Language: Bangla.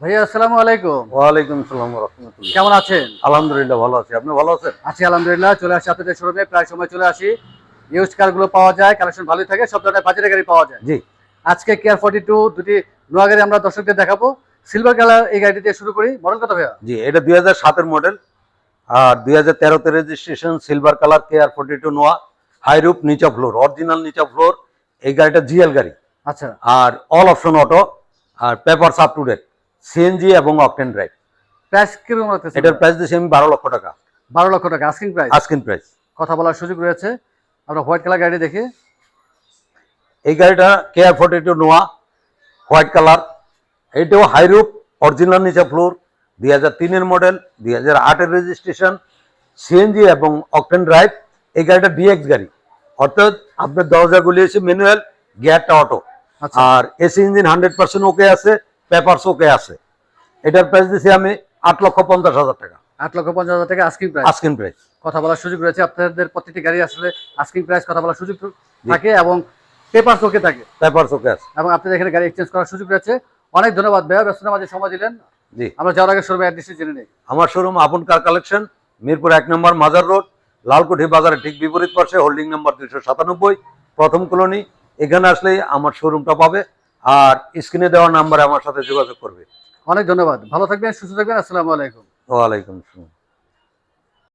ভাইয়া আসসালামু আলাইকুম। ওয়ালাইকুম সালাম রহমতুল্লাহ। কেমন আছেন? আলহামদুলিল্লাহ ভালো আছি। আপনি ভালো আছেন? আছি আলহামদুলিল্লাহ চলে আসি আপনাদের শোরুমে প্রায় সময় চলে আসি। ইউজ কারগুলো পাওয়া যায় কালেকশন ভালোই থাকে সব ধরনের বাজারের গাড়ি পাওয়া যায়। জি। আজকে কেয়ার ফর্টি টু দুটি নোয়া গাড়ি আমরা দর্শকদের দেখাবো। সিলভার কালার এই দিয়ে শুরু করি। মডেল কত ভাইয়া? জি এটা দুই হাজার সাতের মডেল আর দুই হাজার তেরোতে registration silver colour K R forty two Noah high roof নিচা ফ্লোর অরিজিনাল নিচা ফ্লোর এই গাড়িটা জিএল গাড়ি। আচ্ছা। আর all option auto R papers up to date CNG এবং অকটেন ড্রাইভ প্রাইস কীরকম রাখতেছে এটার প্রাইস দিয়েছি আমি বারো লক্ষ টাকা। বারো লক্ষ টাকা আস্কিং প্রাইস আস্কিন প্রাইস কথা বলার সুযোগ রয়েছে। আমরা হোয়াইট কালার গাড়ি দেখি। এই গাড়িটা K R forty two Noah white colour এইটাও হাইরুপ অরিজিনাল নিচে ফ্লোর দুই হাজার তিনের মডেল দুই হাজার আটের রেজিস্ট্রেশন সিএনজি এবং অকটেন ড্রাইভ এই গাড়িটা ডিএক্স গাড়ি। অর্থাৎ আপনার দরজাগুলি এসে ম্যানুয়াল গিয়ারটা অটো আচ্ছা। আর AC engine hundred percent okay আছে। পেপারস ওকে আছে। এটার প্রাইস দিচ্ছি আমি আট লক্ষ পঞ্চাশ হাজার টাকা। আট লক্ষ পঞ্চাশ হাজার টাকা আস্কিং প্রাইস আস্কিন প্রাইস কথা বলার সুযোগ রয়েছে। আপনাদের প্রত্যেকটি গাড়ি আসলে আস্কিং প্রাইস কথা বলার সুযোগ থাকে এবং পেপার থাকে। পেপারস ওকে আছে। এবং আপনাদের এখানে গাড়ি এক্সচেঞ্জ করার সুযোগ রয়েছে। অনেক ধন্যবাদ। ভাইয়া ব্যস্ত সময় দিলেন। জি। আমরা যাওয়ার আগে শোরুমে অ্যাড্রেসটি জেনে নিই। আমার শোরুম আপন কার কালেকশন মিরপুর এক নম্বর মাজার রোড লালকুঠি বাজারের ঠিক বিপরীত পাশে হোল্ডিং নাম্বার দুইশো সাতানব্বই প্রথম কলোনি। এখানে আসলেই আমার শোরুমটা পাবে। আর স্ক্রিনে দেওয়া নাম্বারে আমার সাথে যোগাযোগ করবে। অনেক ধন্যবাদ। ভালো থাকবেন সুস্থ থাকবেন আসসালামু আলাইকুম। ওয়ালাইকুম আসসালাম।